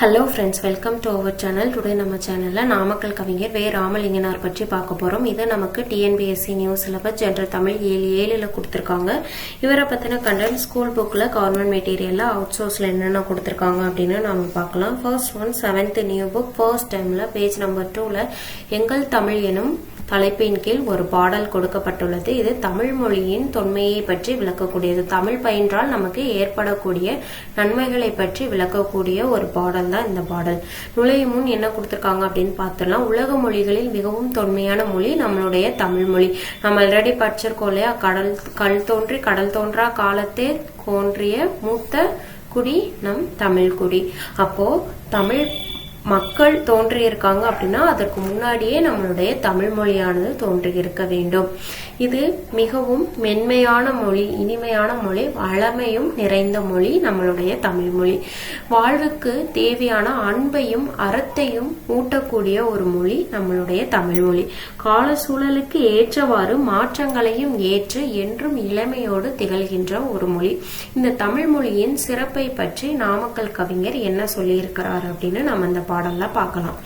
Hello friends welcome to our channel today நம்ம சேனலில் நாமக்கல் கவிஞர் வே. ராமலிங்கனார் பற்றி பார்க்க போகிறோம் இது நமக்கு TNPSC news syllabus general Tamil ஏழு ஏழில் கொடுத்துருக்காங்க. இவரை பற்றின கண்டென்ட் ஸ்கூல் புக்கில் கவர்மெண்ட் மெட்டீரியலில் அவுட் சோர்ஸில் என்னென்ன கொடுத்துருக்காங்க அப்படின்னு நாம் பார்க்கலாம். First one seventh new book first டைமில் பேஜ் நம்பர் டூவில் எங்கள் தமிழ் எனும் தலைப்பின் கீழ் ஒரு பாடல் கொடுக்கப்பட்டுள்ளது. இது தமிழ் மொழியின் தொன்மையை பற்றி விளக்கக்கூடியது. தமிழ் பயின்றால் நமக்கு ஏற்படக்கூடிய நன்மைகளை பற்றி விளக்கக்கூடிய ஒரு பாடல் தான் இந்த பாடல். நுழையும் முன் என்ன கொடுத்துருக்காங்க அப்படின்னு பார்த்துடலாம். உலக மொழிகளில் மிகவும் தொன்மையான மொழி நம்மளுடைய தமிழ் மொழி. நம்ம ஆல்ரெடி படிச்சிருக்கோம் இல்லையா? கடல் கல் தோன்றி கடல் தோன்றா காலத்தே தோன்றிய மூத்த குடி நம் தமிழ் குடி. அப்போ தமிழ் மக்கள் தோன்றியிருக்காங்க அப்படின்னா அதற்கு முன்னாடியே நம்மளுடைய தமிழ் மொழியானது தோன்றியிருக்க வேண்டும். இது மிகவும் மென்மையான மொழி இனிமையான மொழி வளமையும் நிறைந்த மொழி நம்மளுடைய தமிழ் மொழி. வாழ்வுக்கு தேவையான அன்பையும் அறத்தையும் ஊட்டக்கூடிய ஒரு மொழி நம்மளுடைய தமிழ் மொழி. கால சூழலுக்கு ஏற்றவாறு மாற்றங்களையும் ஏற்று என்றும் இளமையோடு திகழ்கின்ற ஒரு மொழி. இந்த தமிழ் மொழியின் சிறப்பை பற்றி நாமக்கல் கவிஞர் என்ன சொல்லியிருக்கிறார் அப்படின்னு நம்ம இந்த பாடல்ல பார்க்கலாம்.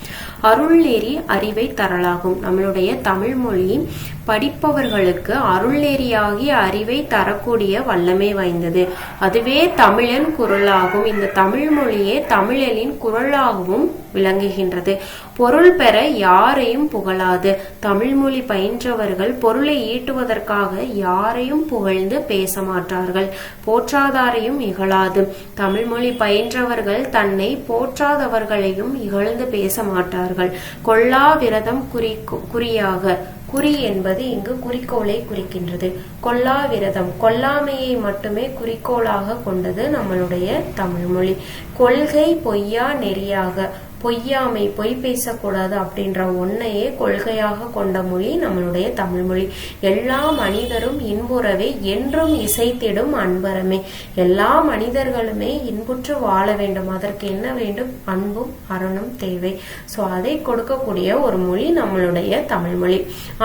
அருள் நெறி அறிவை தரலாகும். நம்மளுடைய தமிழ் மொழி படிப்பவர்களுக்கு அருள்நெறியாகி அறிவை தரக்கூடிய வல்லமை வாய்ந்தது. அதுவே தமிழன் குரலாகும். இந்த தமிழ் மொழியே தமிழனின் குரலாகவும் விளங்குகின்றது. பொருள் பெற யாரையும் புகழாது. தமிழ் மொழி பயின்றவர்கள் பொருளை ஈட்டுவதற்காக யாரையும் புகழ்ந்து பேச மாட்டார்கள். போற்றாதாரையும் இகழாது. தமிழ் மொழி பயின்றவர்கள் தன்னை போற்றாதவர்களையும் இகழ்ந்து பேச மாட்டார்கள். கொல்லா விரதம் குறி குறியாக குறி என்பது இங்கு குறிக்கோளை குறிக்கின்றது. கொல்லா விரதம். கொல்லாமையை மட்டுமே குறிக்கோளாக கொண்டது நம்மளுடைய தமிழ் மொழி. கொள்கை பொய்யா நெறியாக. பொய்யாமை பொய் பேசக்கூடாது அப்படின்ற ஒன்னையே கொள்கையாக கொண்ட மொழி நம்மளுடைய தமிழ் மொழி. எல்லா மனிதரும் இன்புறவே என்றும் இசைத்திடும் அன்பரமே. எல்லா மனிதர்களுமே இன்புற்று வாழ வேண்டும். அதற்கு என்ன வேண்டும்? அன்பும் அறனும் தேவை. ஸோ அதை கொடுக்கக்கூடிய ஒரு மொழி நம்மளுடைய தமிழ் மொழி.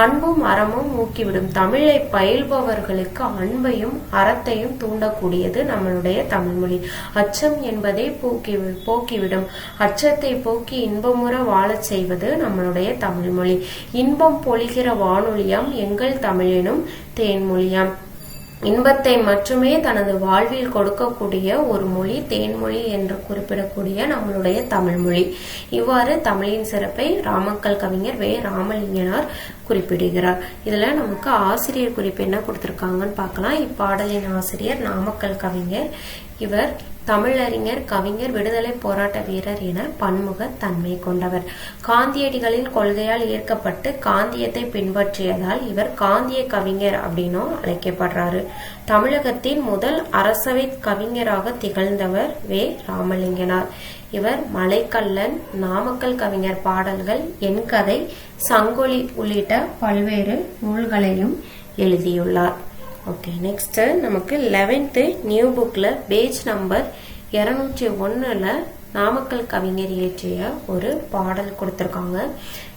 அன்பும் அறமும் ஊக்கிவிடும். தமிழை பயில்பவர்களுக்கு அன்பையும் அறத்தையும் தூண்டக்கூடியது நம்மளுடைய தமிழ் மொழி. அச்சம் என்பதை போக்கி போக்கிவிடும். அச்சத்தை போக்கி இன்பமுற வாழச் செய்வது நம்மளுடைய தமிழ் மொழி இன்பம் பொழிகிற வானொலியம் எங்கள் தமிழினும் தேன்மொழியாம். இன்பத்தை மட்டுமே தனது வாழ்வில் கொடுக்கக்கூடிய ஒரு மொழி தேன்மொழி என்று குறிப்பிடக்கூடிய நம்மளுடைய தமிழ் மொழி இவ்வாறு தமிழின் சிறப்பை ராமக்கல் கவிஞர் வே. ராமலிங்கனார் குறிப்பிடுகிறார். இதில் நமக்கு ஆசிரியர் குறிப்பு என்ன கொடுத்துருக்காங்கன்னு பார்க்கலாம். இப்பாடலின் ஆசிரியர் நாமக்கல் கவிஞர். இவர் தமிழறிஞர் கவிஞர் விடுதலை போராட்ட வீரர் என பன்முக தன்மை கொண்டவர். காந்தியடிகளின் கொள்கையால் ஈர்க்கப்பட்டு காந்தியத்தை பின்பற்றியதால் இவர் காந்திய கவிஞர் அப்படின்னும் அழைக்கப்படுறாரு. தமிழகத்தின் முதல் அரசவை கவிஞராக திகழ்ந்தவர் வே. ராமலிங்கனார். இவர் மலைக்கல்லன் நாமக்கல் கவிஞர் பாடல்கள் என் கதை சங்கொலி உள்ளிட்ட பல்வேறு நூல்களையும் எழுதியுள்ளார். ஓகே நெக்ஸ்ட் நமக்கு லெவன்த்து நியூ புக்கில் பேஜ் நம்பர் இரநூற்றி ஒன்றில் நாமக்கல் கவிஞர் இயற்றிய ஒரு பாடல் கொடுத்துருக்காங்க.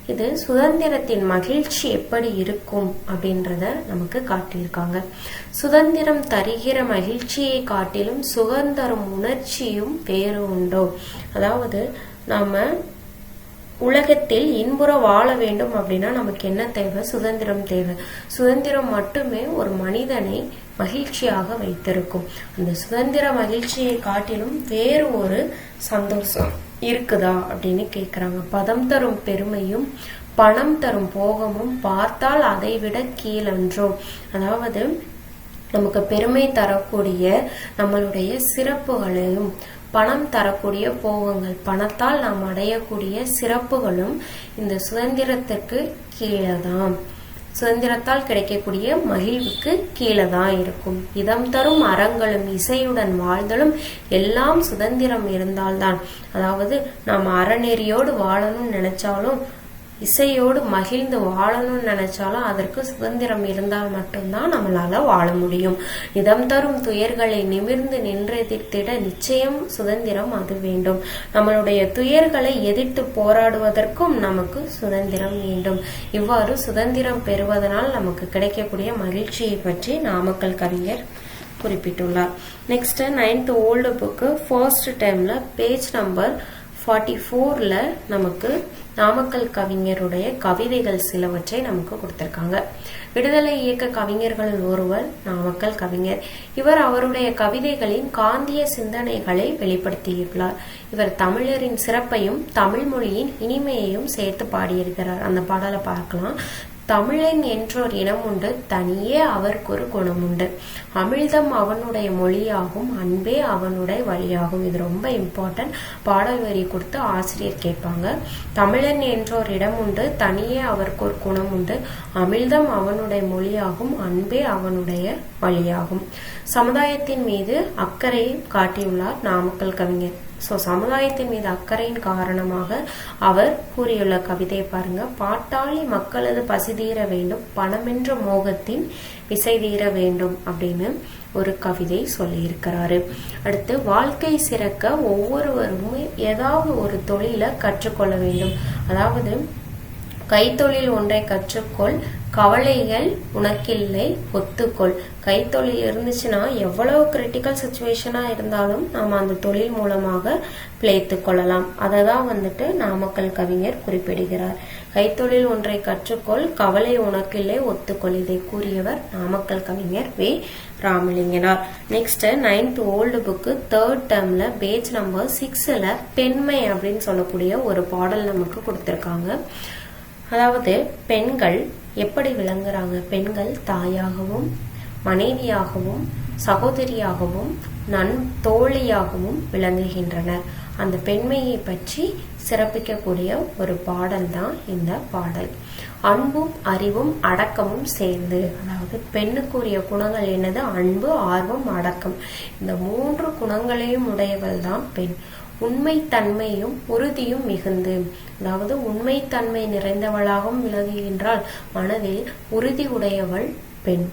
இது சுதந்திரத்தின் மகிழ்ச்சி எப்படி இருக்கும் அப்படின்றத நமக்கு காட்டியிருக்காங்க. சுதந்திரம் தருகிற மகிழ்ச்சியை காட்டிலும் சுதந்திரம் உணர்ச்சியும் வேறு உண்டோ. அதாவது நாம உலகத்தில் இன்புற வாழ வேண்டும் அப்படின்னா நமக்கு என்ன தேவை? சுதந்திரம் தேவை. சுதந்திரம் மட்டுமே ஒரு மனிதனை மகிழ்ச்சியாக வைத்திருக்கும். அந்த சுதந்திர மகிழ்ச்சியை காட்டிலும் வேறு ஒரு சந்தோஷம். இருக்குதா அப்படின்னு கேக்குறாங்க. பதம் தரும் பெருமையும் பணம் தரும் போகமும் பார்த்தால் அதை விட கீழன்றோ. அதாவது நமக்கு பெருமை தரக்கூடிய நம்மளுடைய சிறப்புகளையும் பணம் தரக்கூடிய போகங்கள் பணத்தால் நாம் அடையக்கூடிய சிறப்புகளும் இந்த சுதந்திரத்திற்கு கீழே தான் சுதந்திரத்தால் கிடைக்கக்கூடிய மகிழ்வுக்கு கீழே தான் இருக்கும். இதம் தரும் அறங்களும் இசையுடன் வாழ்தலும் எல்லாம் சுதந்திரம் இருந்தால்தான். அதாவது நாம் அறநெறியோடு வாழணும்னு நினைச்சாலும் இசையோடு மகிழ்ந்து வாழணும்னு நினைச்சாலும் அதற்கு சுதந்திரம் இருந்தால் மட்டும்தான் நம்மளால வாழ முடியும். இதம் தரும் துயர்களை நிமிர்ந்து நின்றெதிர்த்திட நிச்சயம் சுதந்திரம் அது வேண்டும். நம்மளுடைய துயர்களை எதிர்த்து போராடுவதற்கும் நமக்கு சுதந்திரம் வேண்டும். இவ்வாறு சுதந்திரம் பெறுவதனால் நமக்கு கிடைக்கக்கூடிய மகிழ்ச்சியை பற்றி நாமக்கல் கவிஞர் குறிப்பிட்டுள்ளார். Next ninth old book first டைம்ல பேஜ் நம்பர் ஃபார்ட்டி ஃபோரில் நமக்கு நாமக்கல் கவிஞருடைய கவிதைகள் சிலவற்றை நமக்கு கொடுத்திருக்காங்க. விடுதலை இயக்க கவிஞர்களில் ஒருவர் நாமக்கல் கவிஞர். இவர் அவருடைய கவிதைகளின் காந்திய சிந்தனைகளை வெளிப்படுத்தியுள்ளார் இவர் தமிழரின் சிறப்பையும் தமிழ் மொழியின் இனிமையையும் சேர்த்து பாடியிருக்கிறார். அந்த பாடலை பார்க்கலாம். தமிழன் என்றோர் இனம் உண்டு தனியே அவருக்கு ஒரு குணம் உண்டு அமிழ்தம் அவனுடைய மொழியாகும் அன்பே அவனுடைய வழியாகும். இது ரொம்ப இம்பார்ட்டன்ட் பாடல் வரி கொடுத்து ஆசிரியர் கேட்பாங்க. தமிழன் என்றோர் இடம் உண்டு தனியே அவருக்கு ஒரு குணம் உண்டு அமிழ்தம் அவனுடைய மொழியாகும் அன்பே அவனுடைய வழியாகும். சமுதாயத்தின் மீது அக்கறையும் காட்டியுள்ளார் நாமக்கல் கவிஞர். ஸோ சமுதாயத்தின் மீது அக்கறையின் காரணமாக அவர் கூறியுள்ள கவிதையை பாருங்க. பாட்டாளி மக்களது பசி தீர வேண்டும் பணமென்ற மோகத்தின் விசை தீர வேண்டும் அப்படின்னு ஒரு கவிதை சொல்லியிருக்கிறாரு. அடுத்து வாழ்க்கை சிறக்க ஒவ்வொருவரும் ஏதாவது ஒரு தொழிலை கற்றுக்கொள்ள வேண்டும். அதாவது கைத்தொழில் ஒன்றை கற்றுக்கொள் கவலைகள் உனக்கில்லை ஒத்துக்கொள். கைத்தொழில் இருந்துச்சுன்னா எவ்வளவு கிரிட்டிக்கல் சுச்சுவேஷனா இருந்தாலும் நாம் அந்த தொழில் மூலமாக பிழைத்து கொள்ளலாம். அதை தான் வந்துட்டு நாமக்கல் கவிஞர் குறிப்பிடுகிறார். கைத்தொழில் ஒன்றை கற்றுக்கொள் கவலை உனக்கில்லை ஒத்துக்கொள். இதை கூறியவர் நாமக்கல் கவிஞர் வே. Ramalinganar. Next ninth old book third டேர்ம்ல page number சிக்ஸ்ல பெண்மை அப்படின்னு சொல்லக்கூடிய ஒரு பாடல் நமக்கு கொடுத்திருக்காங்க. அதாவது பெண்கள் எப்படி விளங்குறாங்க? பெண்கள் தாயாகவும் மனைவியாகவும் சகோதரியாகவும் நன் தோழியாகவும் விளங்குகின்றனர். அந்த பெண்மையை பற்றி சிறப்பிக்கக்கூடிய ஒரு பாடல் தான் இந்த பாடல். அன்பும் அறிவும் அடக்கமும் சேர்ந்து அதாவது பெண்ணுக்குரிய குணங்கள் என்னது? அன்பு ஆர்வம் அடக்கம். இந்த மூன்று குணங்களையும் உடையவள் தான் பெண். உண்மைத்தன்மையும் உறுதியும் மிகுந்து. அதாவது உண்மைத்தன்மை நிறைந்தவளாகவும் விலகுகின்றால் மனதில் உறுதி உடையவள் பெண்.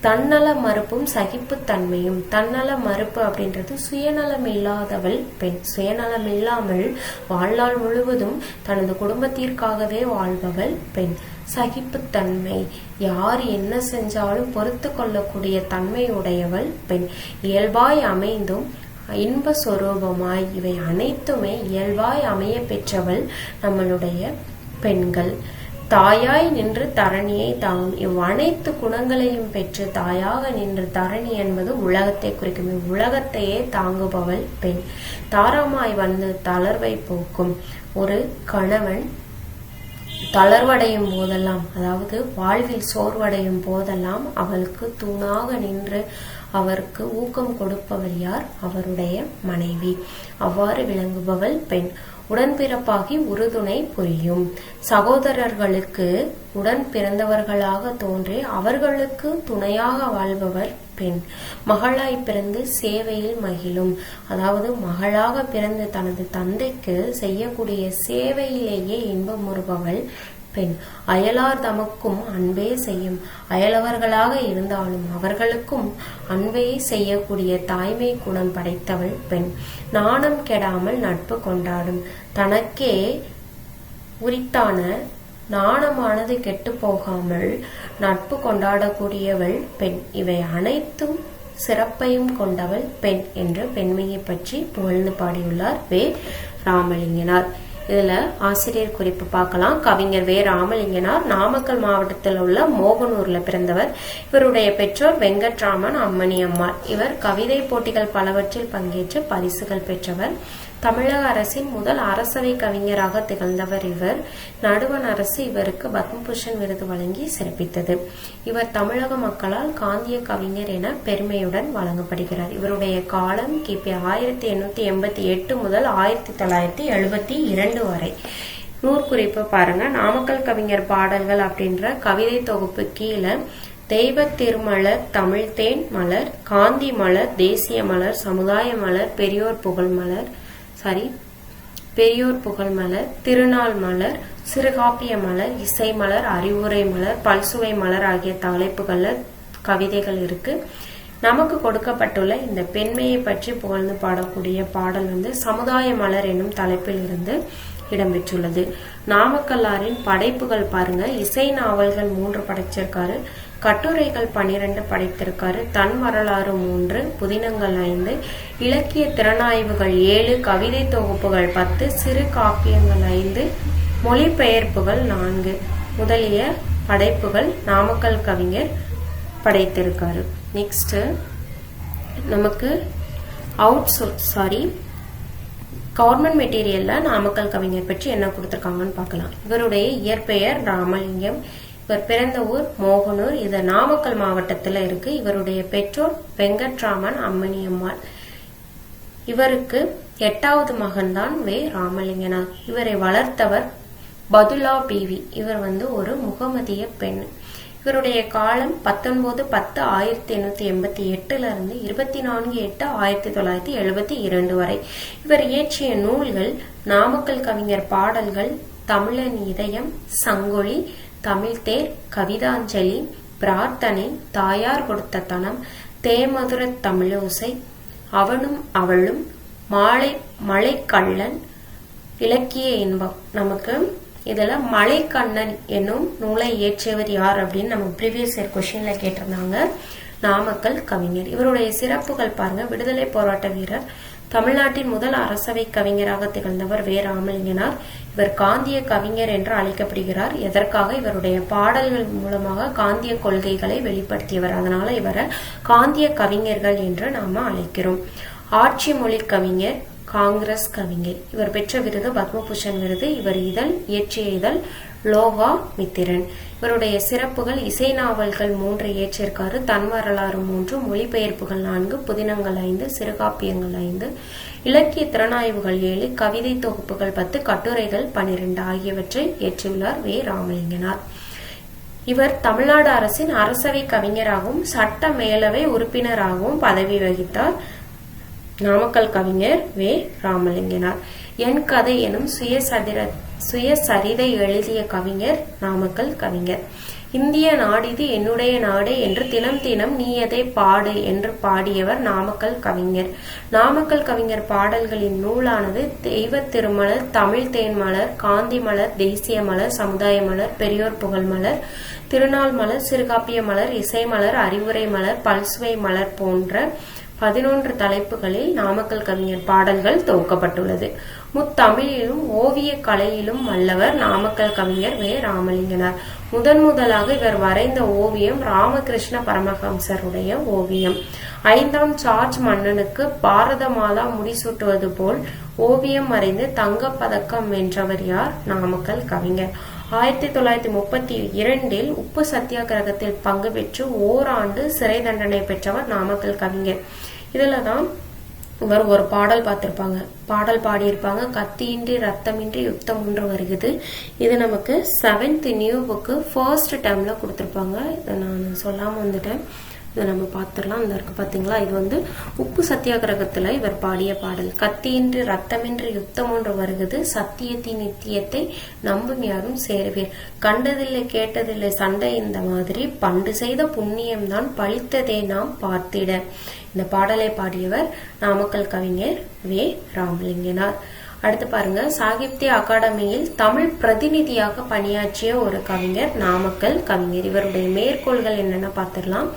தன்னல மறுப்பும் சகிப்புத்தன்மையும் தன்னல மறுப்பு அப்படின்றது சுயநலம் இல்லாதவள் பெண். சுயநலம் இல்லாமல் வாழ்நாள் முழுவதும் தனது குடும்பத்திற்காகவே வாழ்பவள் பெண். சகிப்புத்தன்மை யார் என்ன செஞ்சாலும் பொறுத்து கொள்ளக்கூடிய தன்மை உடையவள் பெண். இயல்பாய் அமைந்தும் இன்ப சொரூபமாய் இவை அனைத்துமே இயல்பாய் அமைய பெற்றவள் நம்மளுடைய பெண்கள். தாயாய் நின்று தரணியை தாங்கும். இவ் அனைத்து குணங்களையும் பெற்று தாயாக நின்று தரணி என்பது உலகத்தை குறிக்கும். உலகத்தையே தாங்குபவள் பெண். தாராமாய் வந்து தளர்வை போக்கும். ஒரு கணவன் தளர்வடையும் போதெல்லாம் அதாவது வாழ்வில் சோர்வடையும் போதெல்லாம் அவளுக்கு தூணாக நின்று அவருக்கு ஊக்கம் கொடுப்பவர் யார்? அவருடைய மனைவி. அவ்வாறு விளங்குபவள் பெண். உடன்பிறப்பாகி உறுதுணை புரியும். சகோதரர்களுக்கு உடன் பிறந்தவர்களாக தோன்றி அவர்களுக்கு துணையாக வாழ்பவர் பெண். மகளாய் பிறந்து சேவையில் மகிழும். அதாவது மகளாக பிறந்து தனது தந்தைக்கு செய்யக்கூடிய சேவையிலேயே இன்பமுறுபவள் பெண் அயலார் தமக்கும் அன்பே செய்யும். அயலவர்களாக இருந்தாலும் அவர்களுக்கும் அன்பே செய்யக்கூடிய தாய்மை குணம் படைத்தவள் பெண். நாணம் கெடாமல் நட்பு கொண்டாடும். தனக்கே உரித்தான நாணமானது கெட்டு போகாமல் நட்பு கொண்டாடக்கூடியவள் பெண். இவை அனைத்தும் சிறப்பையும் கொண்டவள் பெண் என்று பெண்மையை பற்றி புகழ்ந்து பாடியுள்ளார் வே. ராமலிங்கனார். இதுல ஆசிரியர் குறிப்பு பார்க்கலாம். கவிஞர் வே. ராமலிங்கனார் நாமக்கல் மாவட்டத்தில் உள்ள மோகனூர்ல பிறந்தவர். இவருடைய பெற்றோர் வெங்கட்ராமன் அம்மணி அம்மாள். இவர் கவிதை போட்டிகள் பலவற்றில் பங்கேற்று பரிசுகள் பெற்றவர். தமிழக அரசின் முதல் அரசவை கவிஞராக திகழ்ந்தவர் இவர். நடுவண் அரசு இவருக்கு பத்மபூஷன் விருது வழங்கி சிறப்பித்தது. இவர் தமிழக மக்களால் காந்திய கவிஞர் என பெருமையுடன் வழங்கப்படுகிறார். இவருடைய காலம் கிபி ஆயிரத்தி எண்ணூத்தி எண்பத்தி எட்டு முதல் ஆயிரத்தி தொள்ளாயிரத்தி எழுபத்தி இரண்டு வரை. நூற்குறிப்பு பாருங்க. நாமக்கல் கவிஞர் பாடல்கள் அப்படின்ற கவிதை தொகுப்பு கீழே தெய்வ திருமலர் தமிழ்தேன் மலர் காந்தி மலர் தேசிய மலர் சமுதாய மலர் பெரியோர் புகழ் மலர் சாரி. பெரியோர் புகழ் மலர் திருநாள் மலர் சிறுகாப்பிய மலர் இசை மலர் அறிவுரை மலர் பல்சுவை மலர் ஆகிய தலைப்புகள்ல கவிதைகள் இருக்கு. நமக்கு கொடுக்கப்பட்டுள்ள இந்த பெண்மையை பற்றி புகழ்ந்து பாடக்கூடிய பாடல் வந்து சமுதாய மலர் என்னும் தலைப்பில் இருந்து இடம்பெற்றுள்ளது. நாமக்கல்லாரின் படைப்புகள் பாருங்க. இசை நாவல்கள் மூன்று படைச்சிருக்காரு. கட்டுரைகள் பனிரெண்டு படைத்திருக்காரு. தன் வரலாறு மூன்று புதினங்கள் ஐந்து இலக்கிய திறனாய்வுகள் ஏழு கவிதை தொகுப்புகள் பத்து சிறு காப்பியங்கள் ஐந்து மொழிபெயர்ப்புகள் நான்கு. முதலிய படைப்புகள் நாமக்கல் கவிஞர் படைத்திருக்காரு. நெக்ஸ்ட் நமக்கு அவுட் சாரி கவர்மெண்ட் மெட்டீரியல்ல நாமக்கல் கவிஞர் பற்றி என்ன கொடுத்துருக்காங்கன்னு பார்க்கலாம். இவருடைய இயற்பெயர் ராமலிங்கம். இவர் பிறந்த ஊர் மோகனூர். இது நாமக்கல் மாவட்டத்தில் இருக்கு. இவருடைய பெற்றோர் வெங்கட்ராமன் அம்மணியம்மாள். இவருக்கு எட்டாவது மகன்தான் வே. ராமலிங்கனார். இவரை வளர்த்தவர் பதுலா பிவி. இவர் வந்து ஒரு முகமதிய பெண். இவருடைய காலம் பத்தொன்பது பத்து ஆயிரத்தி எண்ணூத்தி எண்பத்தி எட்டுல இருந்து இருபத்தி நான்கு எட்டு ஆயிரத்தி தொள்ளாயிரத்தி எழுபத்தி இரண்டு வரை. இவர் இயற்றிய நூல்கள் நாமக்கல் கவிஞர் பாடல்கள் தமிழன் இதயம் சங்கொலி தமிழ்தேர் கவிதாஞ்சலி பிரார்த்தனை தாயார் கொடுத்த தனம் தேமதுர தமிழோசை அவனும் அவளும் மாலை மலைக்கள்ளன் இலக்கிய இன்பம். நமக்கு இதுல மலைக்கண்ணன் என்னும் நூலை இயற்றியவர் யார் அப்படின்னு நம்ம ப்ரீவியஸ் இயர் கொஸ்டின்ல கேட்டிருந்தாங்க. நாமக்கல் கவிஞர். இவருடைய சிறப்புகள் பாருங்க. விடுதலை போராட்ட வீரர் தமிழ்நாட்டின் முதல் அரசவை கவிஞராக திகழ்ந்தவர் வே ராமலிங்கனார் இவர் காந்திய கவிஞர் என்று அழைக்கப்படுகிறார். எதற்காக? இவருடைய பாடல்கள் மூலமாக காந்திய கொள்கைகளை வெளிப்படுத்தியவர். அதனால இவரை காந்திய கவிஞர்கள் என்று நாம அழைக்கிறோம். ஆட்சி மொழி கவிஞர் காங்கிரஸ் கவிஞர். இவர் பெற்ற விருது பத்மபூஷன் விருது. இவர் இதழ் இயற்றிய இதழ் லோகா மித்திரன். இவருடைய சிறப்புகள் இசை நாவல்கள் மூன்று இயற்றியிருக்காரு தன் வரலாறு மூன்று மொழிபெயர்ப்புகள் நான்கு புதினங்கள் ஐந்து சிறுகாப்பியங்கள் ஐந்து இலக்கிய திறனாய்வுகள் ஏழு கவிதை தொகுப்புகள் பத்து கட்டுரைகள் பனிரெண்டு ஆகியவற்றை இயற்றியுள்ளார் வே. ராமலிங்கனார். இவர் தமிழ்நாடு அரசின் அரசவை கவிஞராகவும் சட்ட மேலவை உறுப்பினராகவும் பதவி வகித்தார். நாமக்கல் கவிஞர் வே. ராமலிங்கனார். என் கதை எனும் சுயசதிர சுயசரிதை எழுதிய கவிஞர் நாமக்கல் கவிஞர். இந்திய நாடிது என்னுடைய நாடு என்று தினம் தினம் நீ எதை பாடு என்று பாடியவர் நாமக்கல் கவிஞர். நாமக்கல் கவிஞர் பாடல்களின் நூலானது தெய்வ திருமலர் தமிழ் தேன் மலர் காந்தி மலர் தேசிய மலர் சமுதாய மலர் பெரியோர் புகழ் மலர் திருநாள் மலர் சிறுகாப்பிய மலர் இசை மலர் அறிவுரை மலர் பல்சுவை மலர் போன்ற பதினொன்று தலைப்புகளில் நாமக்கல் கவிஞர் பாடல்கள் தொகுக்கப்பட்டுள்ளது. முத்தமிழிலும் ஓவிய கலையிலும் வல்லவர் நாமக்கல் கவிஞர் வே. ராமலிங்கனார். முதன் முதலாக இவர் வரைந்த ஓவியம் ராமகிருஷ்ண பரமஹம்சருடைய ஓவியம். ஐந்தாம் சார்ஜ் மன்னனுக்கு பாரத மாதா முடிசூட்டுவது போல் ஓவியம் வரைந்து தங்கப் பதக்கம் வென்றவர் யார்? நாமக்கல் கவிஞர். ஆயிரத்தி தொள்ளாயிரத்தி முப்பத்தி இரண்டில் உப்பு சத்தியாகிரகத்தில் பங்கு பெற்று ஓராண்டு சிறை தண்டனை பெற்றவர் நாமக்கல் கவிஞர். இதுல தான் இவர் ஒரு பாடல் பார்த்திருப்பாங்க. பாடல் பாடியிருப்பாங்க. கத்தியின்றி ரத்தமின்றி யுத்தம் ஒன்று வருகிறது. இது நமக்கு செவன்த் நியூ புக்கு ஃபர்ஸ்ட் டைம்ல கொடுத்துருப்பாங்க. இதை நான் சொல்லாம வந்துட்டேன். இதை நம்ம பார்த்துடலாம். இந்த இருக்கு பார்த்தீங்களா இது வந்து உப்பு சத்தியாகிரகத்துல இவர் பாடிய பாடல். கத்தியின்றி ரத்தமின்றி யுத்தம் ஒன்று வருகிறது. சத்தியத்தின் நித்தியத்தை நம்பும் யாரும் சேருவீர். கண்டதில்லை கேட்டதில்லை சண்டை இந்த மாதிரி. பண்டு செய்த புண்ணியம்தான் பழித்ததே நாம் பார்த்திட. இந்த பாடலை பாடியவர் நாமக்கல் கவிஞர் வே. ராமலிங்கனார். அடுத்து பாருங்க. சாகித்ய அகாடமியில் தமிழ் பிரதிநிதியாக பணியாற்றிய ஒரு கவிஞர் நாமக்கல் கவிஞர். இவருடைய மேற்கோள்கள் என்னென்ன பார்த்திடலாம்.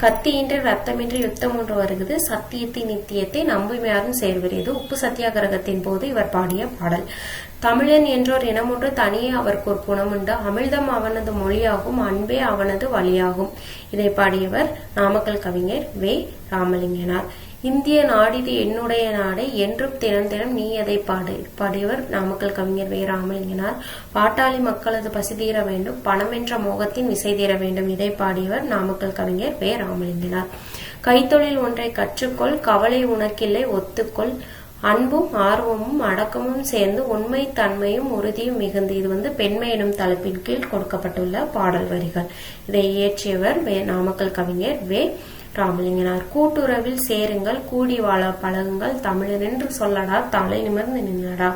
கத்தியின்றி ரத்தமின்றி யுத்தம் ஒன்று வருகிறது. சத்தியத்தின் நித்தியத்தை நம்புமையாரும் சேர்வர். உப்பு சத்தியாகிரகத்தின் போது இவர் பாடிய பாடல். தமிழன் என்றோர் இனமொன்று தனியே அவருக்கு ஒரு குணமுண்டு அமிழ்தம் அவனது மொழியாகும் அன்பே அவனது வழியாகும். இதை பாடியவர் நாமக்கல் கவிஞர் வே. ராமலிங்கனார். இந்திய நாடிது என்னுடைய நாடே என்றும் தினம் தினம் நீ அதை பாடு பாடியவர் நாமக்கல் கவிஞர் வே ராமலிங்கனார் பாட்டாளி மக்களது பசி தீர வேண்டும் பணம் என்ற மோகத்தின் விசை தீர வேண்டும் இதை பாடியவர் நாமக்கல் கவிஞர் வே ராமலிங்கனார் கைத்தொழில் ஒன்றை கற்றுக்கொள் கவலை உனக்கில்லை ஒத்துக்கொள். அன்பும் ஆர்வமும் அடக்கமும் சேர்ந்து உண்மை தன்மையும் உறுதியும் மிகுந்து இது வந்து பெண்மை எனும் தலைப்பின் கீழ் கொடுக்கப்பட்டுள்ள பாடல் வரிகள். இதை இயற்றியவர் வே நாமக்கல் கவிஞர் வே ராமலிங்கனார் கூட்டுறவில் சேருங்கள் கூடி வாழ பழகுங்கள் தமிழன் என்று சொல்லடா தலை நிமிர்ந்து நின்னடா.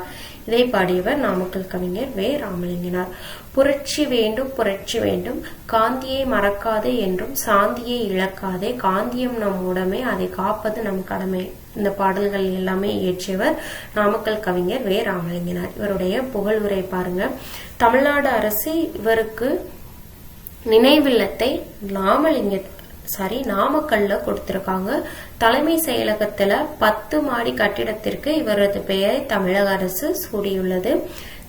இதை பாடியவர் நாமக்கல் கவிஞர் வே. ராமலிங்கனார். புரட்சி வேண்டும் புரட்சி வேண்டும். காந்தியை மறக்காதே என்றும் சாந்தியை இழக்காதே. காந்தியம் நம் உடமை அதை காப்பது நம் கடமை. இந்த பாடல்கள் எல்லாமே இயற்றியவர் நாமக்கல் கவிஞர் வே. ராமலிங்கனார். இவருடைய புகழ் உரை பாருங்க. தமிழ்நாடு அரசு இவருக்கு நினைவில்லத்தை ராமலிங்க சாரி நாமக்கல்ல கொடுத்திருக்காங்க. தலைமை செயலகத்துல பத்து மாடி கட்டிடத்திற்கு இவரது பெயரை தமிழக அரசு சூடியுள்ளது.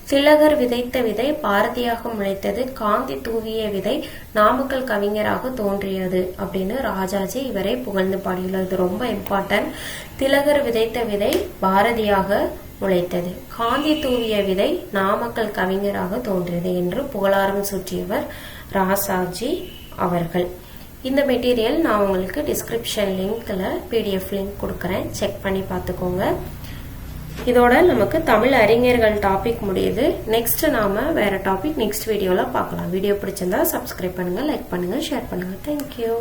திலகர் விதைத்த விதை பாரதியாக முளைத்தது. காந்தி தூவிய விதை நாமக்கல் கவிஞராக தோன்றியது அப்படின்னு ராஜாஜி இவரை புகழ்ந்து பாடியுள்ளது ரொம்ப இம்பார்ட்டன்ட் திலகர் விதைத்த விதை பாரதியாக முளைத்தது. காந்தி தூவிய விதை நாமக்கல் கவிஞராக தோன்றியது என்று புகழாரம் சூட்டியவர் ராசாஜி அவர்கள். இந்த மெட்டீரியல் நான் உங்களுக்கு டிஸ்கிரிப்ஷன் லிங்க்ல பிடிஎஃப் லிங்க் கொடுக்குறேன். செக் பண்ணி பார்த்துக்கோங்க. இதோட நமக்கு தமிழ் அறிஞர்கள் டாபிக் முடியுது. நெக்ஸ்ட் நாம வேற டாபிக் நெக்ஸ்ட் வீடியோல பார்க்கலாம். வீடியோ பிடிச்சிருந்தா சப்ஸ்கிரைப் பண்ணுங்க லைக் பண்ணுங்க ஷேர் பண்ணுங்க. தேங்க்யூ